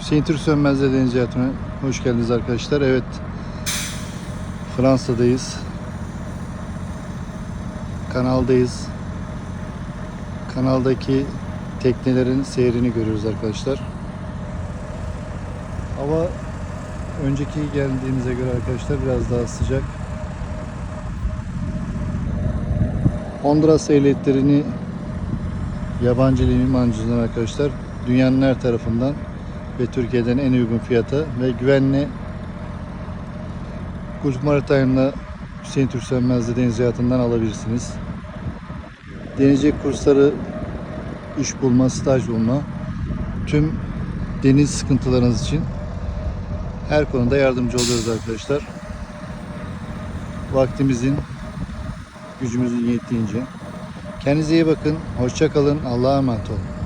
Hüseyin Türk Sönmez'le Deniz Hayatına hoş geldiniz arkadaşlar. Evet, Fransa'dayız. Kanaldayız. Kanaldaki teknelerin seyrini görüyoruz arkadaşlar. Hava önceki geldiğimize göre arkadaşlar biraz daha sıcak. Honduras ehliyetlerini yabancı limancılar arkadaşlar dünyanın her tarafından ve Türkiye'den en uygun fiyata ve güvenli Gulf Maritime'la Hüseyin Türk Sönmez'de deniz hayatından alabilirsiniz. Denizcilik kursları, iş bulma, staj bulma, tüm deniz sıkıntılarınız için her konuda yardımcı oluyoruz arkadaşlar. Vaktimizin, gücümüzün yettiğince. Kendinize iyi bakın. Hoşça kalın. Allah'a emanet olun.